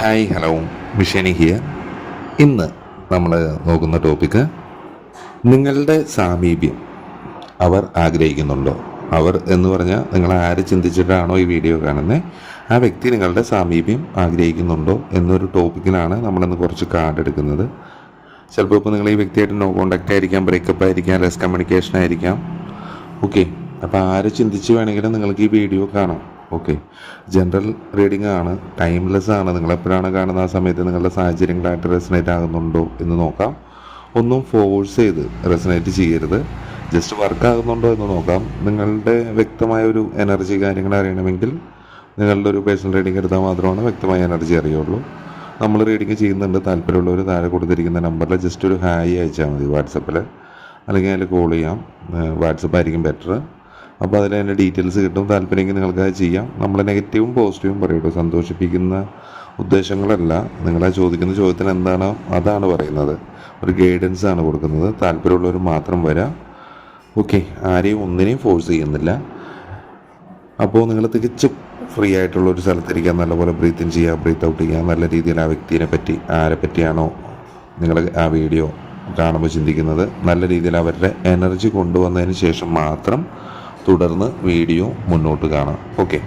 Hi hello. മിഷനി ഹിയ ഇന്ന് നമ്മൾ നോക്കുന്ന ടോപ്പിക്ക് നിങ്ങളുടെ സാമീപ്യം. അവർ ആഗ്രഹിക്കുന്നുണ്ടോ? അവർ എന്ന് പറഞ്ഞാൽ നിങ്ങൾ ആര് ചിന്തിച്ചിട്ടാണോ ഈ വീഡിയോ കാണുന്നത് ആ വ്യക്തി നിങ്ങളുടെ സാമീപ്യം ആഗ്രഹിക്കുന്നുണ്ടോ എന്നൊരു ടോപ്പിക്കിലാണ് നമ്മളിന്ന് കുറച്ച് കാർഡ് എടുക്കുന്നത്. ചിലപ്പോൾ ഇപ്പോൾ നിങ്ങൾ ഈ വ്യക്തിയായിട്ട് നോ കോണ്ടാക്റ്റ് ആയിരിക്കാം ബ്രേക്കപ്പ് ആയിരിക്കാം ലെസ് കമ്മ്യൂണിക്കേഷൻ ആയിരിക്കാം. ഓക്കെ അപ്പോൾ ആര് ചിന്തിച്ച് വേണമെങ്കിലും നിങ്ങൾക്ക് ഈ വീഡിയോ കാണാം. ഓക്കെ. ജനറൽ റീഡിംഗ് ആണ് ടൈംലെസ് ആണ് നിങ്ങൾ എപ്പോഴാണ് കാണുന്ന ആ സമയത്ത് നിങ്ങളുടെ സാഹചര്യങ്ങളായിട്ട് റെസനേറ്റ് ആകുന്നുണ്ടോ എന്ന് നോക്കാം. ഒന്നും ഫോഴ്സ് ചെയ്ത് റെസനേറ്റ് ചെയ്യരുത്. ജസ്റ്റ് വർക്ക് ആകുന്നുണ്ടോ എന്ന് നോക്കാം. നിങ്ങളുടെ വ്യക്തമായ ഒരു എനർജി കാര്യങ്ങൾ അറിയണമെങ്കിൽ നിങ്ങളുടെ ഒരു പേഴ്സണൽ റീഡിംഗ് എടുത്താൽ മാത്രമാണ് വ്യക്തമായ എനർജി അറിയുള്ളൂ. നമ്മൾ റീഡിംഗ് ചെയ്യുന്നുണ്ട്. താല്പര്യമുള്ളവർ താഴെ കൊടുത്തിരിക്കുന്ന നമ്പറിൽ ജസ്റ്റ് ഒരു ഹായ് അയച്ചാൽ മതി വാട്സപ്പിൽ. അല്ലെങ്കിൽ അതിൽ കോൾ ചെയ്യാം. വാട്സപ്പ് ആയിരിക്കും ബെറ്റർ. അപ്പോൾ അതിൽ അതിന്റെ ഡീറ്റെയിൽസ് കിട്ടും. താല്പര്യമെങ്കിൽ നിങ്ങൾക്ക് അത് ചെയ്യാം. നമ്മൾ നെഗറ്റീവും പോസിറ്റീവും പറയുള്ളൂ സന്തോഷിപ്പിക്കുന്ന ഉദ്ദേശങ്ങളല്ല. നിങ്ങളെ ചോദിക്കുന്ന ചോദ്യത്തിന് എന്താണോ? അതാണ് പറയുന്നത്. ഒരു ഗൈഡൻസ് ആണ് കൊടുക്കുന്നത്. താല്പര്യമുള്ളവർ മാത്രം വരാം. ഓക്കെ ആരെയും ഒന്നിനെയും ഫോഴ്സ് ചെയ്യുന്നില്ല. അപ്പോൾ നിങ്ങൾ തികച്ചും ഫ്രീ ആയിട്ടുള്ള ഒരു സ്ഥലത്തിരിക്കാം. നല്ലപോലെ ബ്രീത്ത് ഇൻ ചെയ്യുക ബ്രീത്ത് ഔട്ട് ചെയ്യുക നല്ല രീതിയിൽ ആ വ്യക്തിയെ പറ്റി ആരെ പറ്റിയാണോ നിങ്ങൾ ആ വീഡിയോ കാണുമ്പോൾ ചിന്തിക്കുന്നത്. നല്ല രീതിയിൽ അവരുടെ എനർജി കൊണ്ടുവന്നതിന് ശേഷം മാത്രം തുടർന്ന് വീഡിയോ മുന്നോട്ട് കാണാം. ഓക്കെ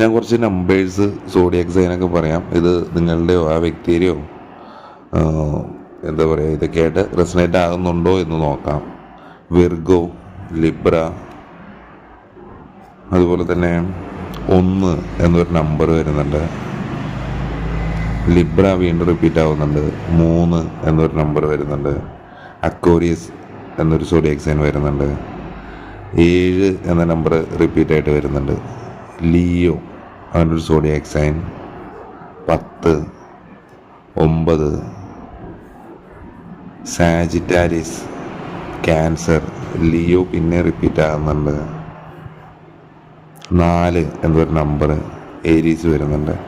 ഞാൻ കുറച്ച് നമ്പേഴ്സ് സോഡിയക് സൈനൊക്കെ പറയാം. ഇത് നിങ്ങളുടെയോ ആ വ്യക്തിയുടെയോ എന്താ പറയുക ഇതൊക്കെയായിട്ട് റെസനേറ്റ് ആകുന്നുണ്ടോ എന്ന് നോക്കാം. വിർഗോ ലിബ്ര അതുപോലെ തന്നെ ഒന്ന് എന്നൊരു നമ്പർ വരുന്നുണ്ട്. ലിബ്ര വീണ്ടും റിപ്പീറ്റ് ആവുന്നുണ്ട്. മൂന്ന് എന്നൊരു നമ്പർ വരുന്നുണ്ട്. അക്കോരിയസ് എന്നൊരു സോഡിയക് സൈൻ വരുന്നുണ്ട്. ഏഴ് എന്ന നമ്പർ റിപ്പീറ്റായിട്ട് വരുന്നുണ്ട്. ലിയോ അങ്ങനൊരു സോഡിയാക് സൈൻ പത്ത് ഒമ്പത് സാജിറ്റാരിസ് ക്യാൻസർ ലിയോ പിന്നെ റിപ്പീറ്റ് ആകുന്നുണ്ട്. നാല് എന്നൊരു നമ്പർ ഏരീസ് വരുന്നുണ്ട്.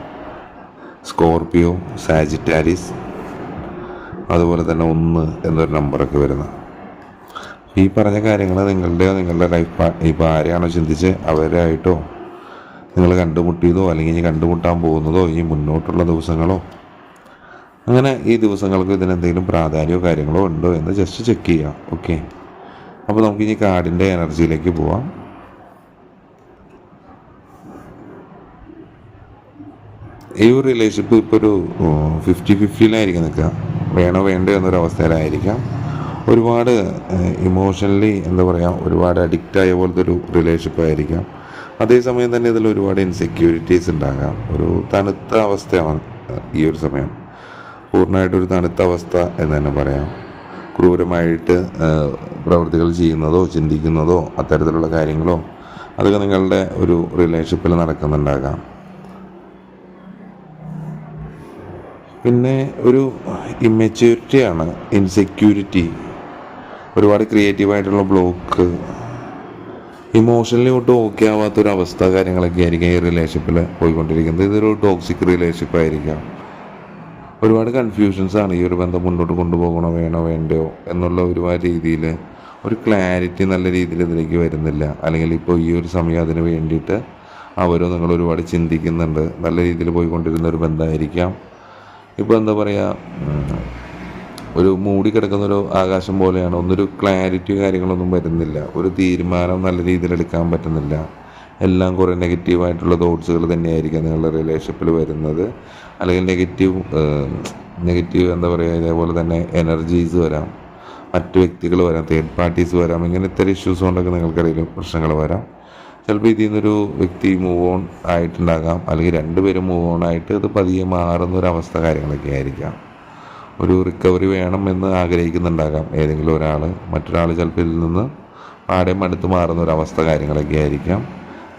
സ്കോർപിയോ സാജിറ്റാരിസ് അതുപോലെ തന്നെ ഒന്ന് എന്നൊരു നമ്പറൊക്കെ വരുന്നത് ഈ പറഞ്ഞ കാര്യങ്ങൾ നിങ്ങളുടെയോ നിങ്ങളുടെ ലൈഫ് ഇപ്പോൾ ആരെയാണോ ചിന്തിച്ച് അവരായിട്ടോ നിങ്ങൾ കണ്ടുമുട്ടിയതോ അല്ലെങ്കിൽ ഇനി കണ്ടുമുട്ടാൻ പോകുന്നതോ ഇനി മുന്നോട്ടുള്ള ദിവസങ്ങളോ? അങ്ങനെ ഈ ദിവസങ്ങൾക്ക് ഇതിനെന്തെങ്കിലും പ്രാധാന്യമോ കാര്യങ്ങളോ ഉണ്ടോ എന്ന് ജസ്റ്റ് ചെക്ക് ചെയ്യാം ഓക്കെ അപ്പോൾ നമുക്ക് ഇനി കാർഡിന്റെ എനർജിയിലേക്ക് പോവാം. ഈ ഒരു റിലേഷൻഷിപ്പ് ഇപ്പോൾ ഒരു ഫിഫ്റ്റി ഫിഫ്റ്റിയിലായിരിക്കും നിൽക്കുക. വേണോ വേണ്ടോ എന്നൊരു അവസ്ഥയിലായിരിക്കാം ഒരുപാട് ഇമോഷണലി എന്താ പറയുക ഒരുപാട് ആയ പോലത്തെ ഒരു റിലേഷൻഷിപ്പ് ആയിരിക്കാം. അതേസമയം തന്നെ ഇതിൽ ഒരുപാട് ഇൻസെക്യൂരിറ്റീസ് ഉണ്ടാകാം. ഒരു തണുത്ത അവസ്ഥയാണ് ഈ ഒരു സമയം. പൂർണമായിട്ടൊരു തണുത്ത അവസ്ഥ എന്ന് തന്നെ പറയാം. ക്രൂരമായിട്ട് പ്രവൃത്തികൾ ചെയ്യുന്നതോ ചിന്തിക്കുന്നതോ അത്തരത്തിലുള്ള കാര്യങ്ങളോ അതൊക്കെ നിങ്ങളുടെ ഒരു റിലേഷൻഷിപ്പിൽ നടക്കുന്നുണ്ടാകാം. പിന്നെ ഒരു ഇമ്മച്യൂരിറ്റിയാണ് ഇൻസെക്യൂരിറ്റി ഒരുപാട് ക്രിയേറ്റീവായിട്ടുള്ള ബ്ലോക്ക് ഇമോഷണലി ഒട്ടും ഓക്കെ ആവാത്തൊരു അവസ്ഥ കാര്യങ്ങളൊക്കെ ആയിരിക്കും ഈ റിലേഷൻഷിപ്പിൽ പോയിക്കൊണ്ടിരിക്കുന്നത്. ഇതൊരു ടോക്സിക് റിലേഷൻഷിപ്പ് ആയിരിക്കാം. ഒരുപാട് കൺഫ്യൂഷൻസ് ആണ് ഈ ഒരു ബന്ധം മുന്നോട്ട് കൊണ്ടുപോകണോ വേണോ വേണ്ടയോ എന്നുള്ള ഒരുപാട് രീതിയിൽ ഒരു ക്ലാരിറ്റി നല്ല രീതിയിൽ ഇതിലേക്ക് വരുന്നില്ല. അല്ലെങ്കിൽ ഇപ്പോൾ ഈ ഒരു സമയം അതിന് വേണ്ടിയിട്ട് അവരും നിങ്ങൾ ഒരുപാട് ചിന്തിക്കുന്നുണ്ട്. നല്ല രീതിയിൽ പോയിക്കൊണ്ടിരുന്ന ഒരു ബന്ധമായിരിക്കാം. ഇപ്പോൾ എന്താ പറയുക ഒരു മൂടി കിടക്കുന്ന ഒരു ആകാശം പോലെയാണ്. ഒന്നൊരു ക്ലാരിറ്റി കാര്യങ്ങളൊന്നും വരുന്നില്ല. ഒരു തീരുമാനം നല്ല രീതിയിൽ എടുക്കാൻ പറ്റുന്നില്ല. എല്ലാം കുറേ നെഗറ്റീവായിട്ടുള്ള തോട്ട്സുകൾ തന്നെയായിരിക്കും നിങ്ങളുടെ റിലേഷൻഷിപ്പിൽ വരുന്നത്. അല്ലെങ്കിൽ നെഗറ്റീവ് നെഗറ്റീവ് എന്താ പറയുക ഇതേപോലെ തന്നെ എനർജീസ് വരാം. മറ്റു വ്യക്തികൾ വരാം തേർഡ് പാർട്ടീസ് വരാം. ഇങ്ങനെ ഇത്ര ഇഷ്യൂസ് കൊണ്ടൊക്കെ നിങ്ങൾക്കിടയിൽ പ്രശ്നങ്ങൾ വരാം. ചിലപ്പോൾ ഇതിൽ നിന്നൊരു വ്യക്തി മൂവ് ഓൺ ആയിട്ടുണ്ടാകാം. അല്ലെങ്കിൽ രണ്ടുപേരും മൂവ് ഓൺ ആയിട്ട് അത് പതിയെ മാറുന്ന ഒരു അവസ്ഥ കാര്യങ്ങളൊക്കെ ആയിരിക്കാം. ഒരു റിക്കവറി എന്ന് ആഗ്രഹിക്കുന്നുണ്ടാകാം. ഏതെങ്കിലും ഒരാൾ മറ്റൊരാൾ ചിലപ്പോൾ ഇതിൽ നിന്ന് പാടെ മടുത്ത് മാറുന്ന ഒരവസ്ഥ കാര്യങ്ങളൊക്കെ ആയിരിക്കാം.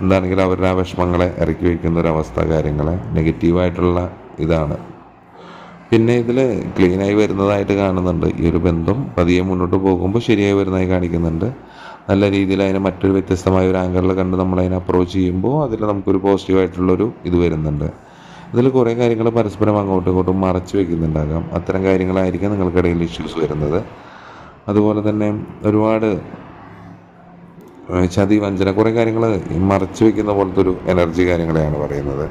എന്താണെങ്കിലും അവരുടെ ആ വിഷമങ്ങളെ ഇറക്കി വയ്ക്കുന്ന ഒരവസ്ഥ കാര്യങ്ങളെ നെഗറ്റീവായിട്ടുള്ള ഇതാണ്. പിന്നെ ഇതിൽ ക്ലീനായി വരുന്നതായിട്ട് കാണുന്നുണ്ട്. ഈ ഒരു ബന്ധം പതിയെ മുന്നോട്ട് പോകുമ്പോൾ ശരിയായി വരുന്നതായി കാണിക്കുന്നുണ്ട്. നല്ല രീതിയിൽ അതിനെ മറ്റൊരു വ്യത്യസ്തമായ ഒരു ആംഗിളിൽ കണ്ട് നമ്മൾ അതിനെ അപ്രോച്ച് ചെയ്യുമ്പോൾ അതിൽ നമുക്കൊരു പോസിറ്റീവായിട്ടുള്ളൊരു ഇത് വരുന്നുണ്ട്. ഇതിൽ കുറേ കാര്യങ്ങൾ പരസ്പരം അങ്ങോട്ടും ഇങ്ങോട്ടും മറച്ചു വയ്ക്കുന്നുണ്ടാകാം അത്തരം കാര്യങ്ങളായിരിക്കും നിങ്ങൾക്കിടയിൽ ഇഷ്യൂസ് വരുന്നത്. അതുപോലെ തന്നെ ഒരുപാട് ചതി വഞ്ചന കുറേ കാര്യങ്ങൾ മറച്ചു വയ്ക്കുന്ന പോലത്തെ ഒരു എനർജി കാര്യങ്ങളെയാണ് പറയുന്നത്.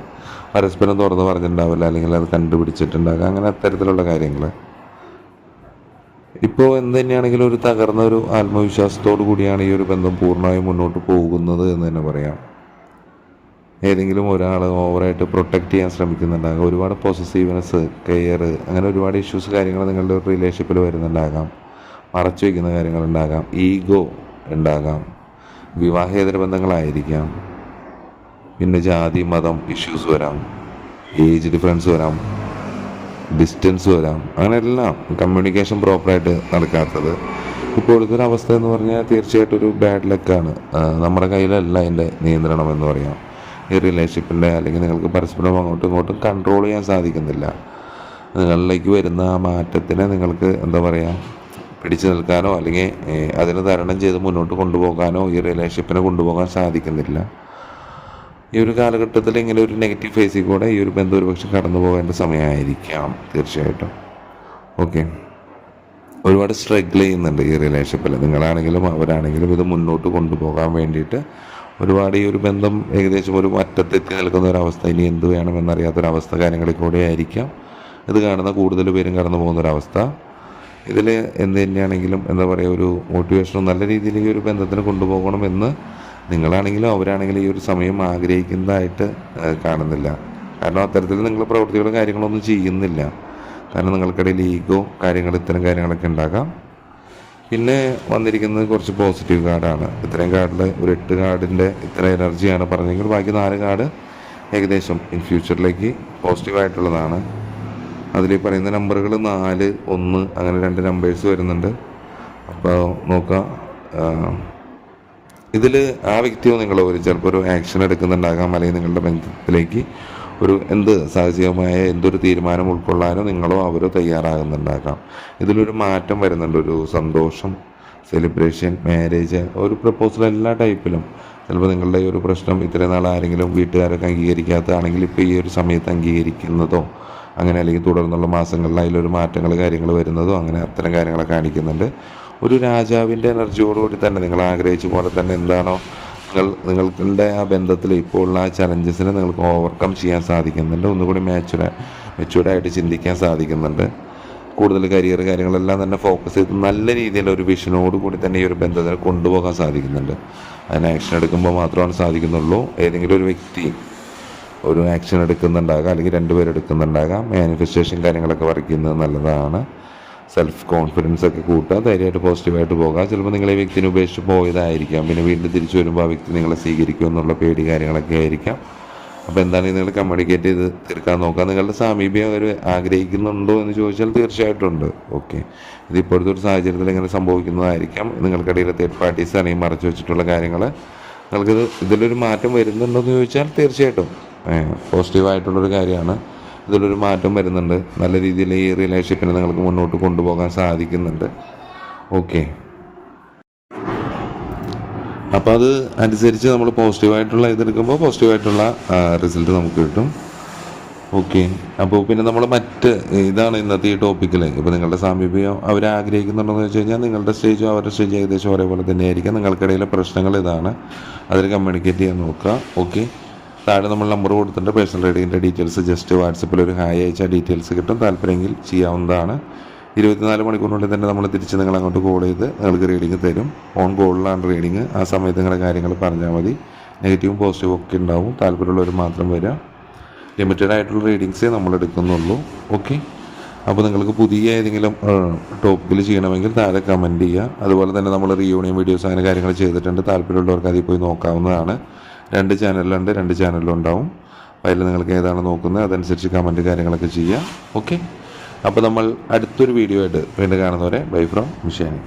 പരസ്പരം തുറന്ന് പറഞ്ഞിട്ടുണ്ടാവില്ല അല്ലെങ്കിൽ അത് കണ്ടുപിടിച്ചിട്ടുണ്ടാകാം. അങ്ങനെ അത്തരത്തിലുള്ള കാര്യങ്ങൾ. ഇപ്പോൾ എന്ത് തന്നെയാണെങ്കിലും ഒരു തകർന്ന ഒരു ആത്മവിശ്വാസത്തോടു കൂടിയാണ് ഈ ഒരു ബന്ധം പൂർണമായും മുന്നോട്ട് പോകുന്നത് എന്ന് തന്നെ പറയാം. ഏതെങ്കിലും ഒരാൾ ഓവറായിട്ട് പ്രൊട്ടക്റ്റ് ചെയ്യാൻ ശ്രമിക്കുന്നുണ്ടാകാം. ഒരുപാട് പോസസീവ്നെസ് കെയർ അങ്ങനെ ഒരുപാട് ഇഷ്യൂസ് കാര്യങ്ങൾ നിങ്ങളുടെ റിലേഷൻഷിപ്പിൽ വരുന്നുണ്ടാകാം. മറച്ചു വയ്ക്കുന്ന കാര്യങ്ങളുണ്ടാകാം ഈഗോ ഉണ്ടാകാം. വിവാഹേതര ബന്ധങ്ങളായിരിക്കാം. പിന്നെ ജാതി മതം ഇഷ്യൂസ് വരാം. ഏജ് ഡിഫറൻസ് വരാം. ഡിസ്റ്റൻസ് വരാം. അങ്ങനെ എല്ലാം കമ്മ്യൂണിക്കേഷൻ പ്രോപ്പറായിട്ട് നടക്കാത്തത്. ഇപ്പോഴത്തെ ഒരു അവസ്ഥ എന്ന് പറഞ്ഞാൽ തീർച്ചയായിട്ടും ഒരു ബാഡ് ലക്കാണ് നമ്മുടെ കയ്യിലല്ല അതിന്റെ നിയന്ത്രണം എന്ന് പറയാം. ഈ റിലേഷൻഷിപ്പിന്റെ അല്ലെങ്കിൽ നിങ്ങൾക്ക് പരസ്പരം അങ്ങോട്ടും ഇങ്ങോട്ടും കൺട്രോൾ ചെയ്യാൻ സാധിക്കുന്നില്ല. നിങ്ങളിലേക്ക് വരുന്ന ആ മാറ്റത്തിനെ നിങ്ങൾക്ക് എന്താ പറയുക പിടിച്ചു നിൽക്കാനോ അല്ലെങ്കിൽ അതിനെ തരണം ചെയ്ത് മുന്നോട്ട് കൊണ്ടുപോകാനോ ഈ റിലേഷൻഷിപ്പിനെ കൊണ്ടുപോകാൻ സാധിക്കുന്നില്ല. ഈ ഒരു കാലഘട്ടത്തിൽ ഇങ്ങനെ ഒരു നെഗറ്റീവ് ഫേസിൽ കൂടെ ഈ ഒരു ബന്ധം ഒരുപക്ഷെ കടന്നു പോകേണ്ട സമയമായിരിക്കാം തീർച്ചയായിട്ടും. ഓക്കെ ഒരുപാട് സ്ട്രഗിൾ ചെയ്യുന്നുണ്ട് ഈ റിലേഷൻഷിപ്പിൽ നിങ്ങളാണെങ്കിലും അവരാണെങ്കിലും ഇത് മുന്നോട്ട് കൊണ്ടുപോകാൻ വേണ്ടിയിട്ട് ഒരുപാട് ഈ ഒരു ബന്ധം ഏകദേശം ഒരു അറ്റത്തെത്തി നിൽക്കുന്ന ഒരവസ്ഥ ഇനി എന്ത് വേണമെന്നറിയാത്തൊരവസ്ഥ കാര്യങ്ങളിൽ കൂടെ ആയിരിക്കാം. ഇത് കാണുന്ന കൂടുതൽ പേരും കടന്നു പോകുന്ന ഒരവസ്ഥ ഇതിൽ എന്ത് തന്നെയാണെങ്കിലും എന്താ പറയുക ഒരു മോട്ടിവേഷനും നല്ല രീതിയിൽ ഈ ഒരു ബന്ധത്തിന് കൊണ്ടുപോകണമെന്ന് നിങ്ങളാണെങ്കിലും അവരാണെങ്കിലും ഈ ഒരു സമയം ആഗ്രഹിക്കുന്നതായിട്ട് കാണുന്നില്ല. കാരണം അത്തരത്തിൽ നിങ്ങൾ പ്രവൃത്തികളും കാര്യങ്ങളൊന്നും ചെയ്യുന്നില്ല. കാരണം നിങ്ങൾക്കിടയിൽ ഈഗോ കാര്യങ്ങൾ ഇത്തരം കാര്യങ്ങളൊക്കെ ഉണ്ടാകാം. പിന്നെ വന്നിരിക്കുന്നത് കുറച്ച് പോസിറ്റീവ് കാർഡാണ് ഇത്രയും കാർഡിൽ ഒരു എട്ട് കാർഡിന്റെ ഇത്ര എനർജിയാണ് പറഞ്ഞെങ്കിൽ ബാക്കി നാല് കാർഡ് ഏകദേശം ഇൻ ഫ്യൂച്ചറിലേക്ക് പോസിറ്റീവായിട്ടുള്ളതാണ് അതിൽ പറയുന്ന നമ്പറുകൾ നാല് ഒന്ന് അങ്ങനെ രണ്ട് നമ്പേഴ്സ് വരുന്നുണ്ട്. അപ്പോൾ നോക്കാം. ഇതിൽ ആ വ്യക്തിയോ നിങ്ങളോ ഒരു ചിലപ്പോൾ ഒരു ആക്ഷൻ എടുക്കുന്നുണ്ടാകാം അല്ലെങ്കിൽ നിങ്ങളുടെ ബന്ധത്തിലേക്ക് ഒരു എന്ത് സാഹചര്യമായ എന്തൊരു തീരുമാനം ഉൾക്കൊള്ളാനോ നിങ്ങളോ അവരോ തയ്യാറാകുന്നുണ്ടാക്കാം. ഇതിലൊരു മാറ്റം വരുന്നുണ്ട്. ഒരു സന്തോഷം സെലിബ്രേഷൻ മാരേജ് ഒരു പ്രപ്പോസൽ എല്ലാ ടൈപ്പിലും ചിലപ്പോൾ നിങ്ങളുടെ ഈ ഒരു പ്രശ്നം ഇത്രയും നാൾ ആരെങ്കിലും വീട്ടുകാരൊക്കെ അംഗീകരിക്കാത്തതാണെങ്കിൽ ഇപ്പോൾ ഈ ഒരു സമയത്ത് അംഗീകരിക്കുന്നതോ അങ്ങനെ അല്ലെങ്കിൽ തുടർന്നുള്ള മാസങ്ങളിൽ അതിലൊരു മാറ്റങ്ങൾ കാര്യങ്ങൾ വരുന്നതോ അങ്ങനെ അത്തരം കാര്യങ്ങളൊക്കെ കാണിക്കുന്നുണ്ട്. ഒരു രാജാവിന്റെ എനർജിയോടുകൂടി തന്നെ നിങ്ങൾ ആഗ്രഹിച്ച പോലെ തന്നെ എന്താണോ നിങ്ങൾ നിങ്ങളുടെ ആ ബന്ധത്തിൽ ഇപ്പോൾ ഉള്ള ആ ചലഞ്ചസിനെ നിങ്ങൾക്ക് ഓവർകം ചെയ്യാൻ സാധിക്കുന്നുണ്ട്. ഒന്നുകൂടി മാച്ചുവർ ആയിട്ട് ചിന്തിക്കാൻ സാധിക്കുന്നുണ്ട്. കൂടുതൽ കരിയർ കാര്യങ്ങളെല്ലാം തന്നെ ഫോക്കസ് ചെയ്ത് നല്ല രീതിയിൽ ഒരു വിഷനോട് കൂടി തന്നെ ഈ ഒരു ബന്ധത്തിനെ കൊണ്ടുപോകാൻ സാധിക്കുന്നുണ്ട്. അതിന് ആക്ഷൻ എടുക്കുമ്പോൾ മാത്രമാണ് സാധിക്കുന്നുള്ളൂ. ഏതെങ്കിലും ഒരു വ്യക്തി ഒരു ആക്ഷൻ എടുക്കുന്നുണ്ടാകാം അല്ലെങ്കിൽ രണ്ടുപേരെടുക്കുന്നുണ്ടാകാം മാനിഫെസ്റ്റേഷൻ കാര്യങ്ങളൊക്കെ വരയ്ക്കുന്നത് നല്ലതാണ്. സെൽഫ് കോൺഫിഡൻസ് ഒക്കെ കൂട്ടുക ധൈര്യമായിട്ട് പോസിറ്റീവായിട്ട് പോകുക. ചിലപ്പോൾ നിങ്ങൾ ഈ വ്യക്തിനെ ഉപേക്ഷിച്ച് പോയതായിരിക്കാം. പിന്നെ വീണ്ടും തിരിച്ചു വരുമ്പോൾ ആ വ്യക്തി നിങ്ങളെ സ്വീകരിക്കും എന്നുള്ള പേടി കാര്യങ്ങളൊക്കെ ആയിരിക്കാം. അപ്പോൾ എന്താണ് നിങ്ങൾ കമ്മ്യൂണിക്കേറ്റ് ചെയ്ത് തീർക്കാൻ നോക്കുക. നിങ്ങളുടെ സാമീപ്യം അവർ ആഗ്രഹിക്കുന്നുണ്ടോ എന്ന് ചോദിച്ചാൽ തീർച്ചയായിട്ടും ഉണ്ട്. ഓക്കെ ഇത് ഇപ്പോഴത്തെ ഒരു സാഹചര്യത്തിൽ ഇങ്ങനെ സംഭവിക്കുന്നതായിരിക്കാം. നിങ്ങൾക്കിടയിൽ തേർഡ് പാർട്ടീസ് അല്ലെങ്കിൽ മറച്ചു വെച്ചിട്ടുള്ള കാര്യങ്ങൾ. നിങ്ങൾക്കിത് ഇതിലൊരു മാറ്റം വരുന്നുണ്ടോ എന്ന് ചോദിച്ചാൽ തീർച്ചയായിട്ടും പോസിറ്റീവായിട്ടുള്ളൊരു കാര്യമാണ്. ഇതിലൊരു മാറ്റം വരുന്നുണ്ട്. നല്ല രീതിയിൽ ഈ റിലേഷൻഷിപ്പിനെ നിങ്ങൾക്ക് മുന്നോട്ട് കൊണ്ടുപോകാൻ സാധിക്കുന്നുണ്ട്. ഓക്കെ അപ്പോൾ അത് അനുസരിച്ച് നമ്മൾ പോസിറ്റീവായിട്ടുള്ള ഇതെടുക്കുമ്പോൾ പോസിറ്റീവായിട്ടുള്ള റിസൾട്ട് നമുക്ക് കിട്ടും. ഓക്കെ അപ്പോൾ പിന്നെ നമ്മൾ മറ്റ് ഇതാണ് ഇന്നത്തെ ഈ ടോപ്പിക്കിൽ ഇപ്പോൾ നിങ്ങളുടെ സാമീപ്യം അവർ ആഗ്രഹിക്കുന്നുണ്ടെന്ന് വെച്ച് കഴിഞ്ഞാൽ നിങ്ങളുടെ സ്റ്റേജും അവരുടെ സ്റ്റേജും ഏകദേശം ഒരേപോലെ തന്നെയായിരിക്കും. നിങ്ങൾക്കിടയിലെ പ്രശ്നങ്ങൾ ഇതാണ്. അതിൽ കമ്മ്യൂണിക്കേറ്റ് ചെയ്യാൻ നോക്കുക. ഓക്കെ താഴെ നമ്മൾ നമ്പർ കൊടുത്തിട്ടുണ്ട്. പേഴ്സണൽ റൈഡിങ്ങിന്റെ ഡീറ്റെയിൽസ് ജസ്റ്റ് വാട്സപ്പിൽ ഒരു ഹായ് അയച്ചാൽ ഡീറ്റെയിൽസ് കിട്ടും. താല്പര്യമെങ്കിൽ ചെയ്യാവുന്നതാണ്. ഇരുപത്തിനാല് മണിക്കൂറിനുള്ളിൽ തന്നെ നമ്മൾ തിരിച്ച് നിങ്ങൾ അങ്ങോട്ട് കോൾ ചെയ്ത് നിങ്ങൾക്ക് റീഡിങ് തരും. ഓൺ കോളിലാണ് റീഡിങ് ആ സമയത്ത് നിങ്ങളുടെ കാര്യങ്ങൾ പറഞ്ഞാൽ മതി. നെഗറ്റീവും പോസിറ്റീവും ഒക്കെ ഉണ്ടാവും. താല്പര്യമുള്ളവർ മാത്രം വരിക ലിമിറ്റഡ് ആയിട്ടുള്ള റീഡിങ്സേ നമ്മൾ എടുക്കുന്നുള്ളൂ. ഓക്കെ അപ്പോൾ നിങ്ങൾക്ക് പുതിയ ഏതെങ്കിലും ടോപ്പിക്കിൽ ചെയ്യണമെങ്കിൽ താഴെ കമന്റ് ചെയ്യുക അതുപോലെ തന്നെ നമ്മൾ റീയൂണിയൻ വീഡിയോസ് അങ്ങനെ കാര്യങ്ങൾ ചെയ്തിട്ടുണ്ട്. താല്പര്യമുള്ളവർക്ക് അതിൽ പോയി നോക്കാവുന്നതാണ്. രണ്ട് ചാനലുണ്ട് രണ്ട് ചാനലും ഉണ്ടാവും. അതിൽ നിങ്ങൾക്ക് ഏതാണ് നോക്കുന്നത് അതനുസരിച്ച് കമന്റ് കാര്യങ്ങളൊക്കെ ചെയ്യുക ഓക്കെ അപ്പോൾ നമ്മൾ അടുത്തൊരു വീഡിയോ ആയിട്ട് വീണ്ടും കാണുന്നവരെ ബൈ ഫ്രോം മിഷാനി.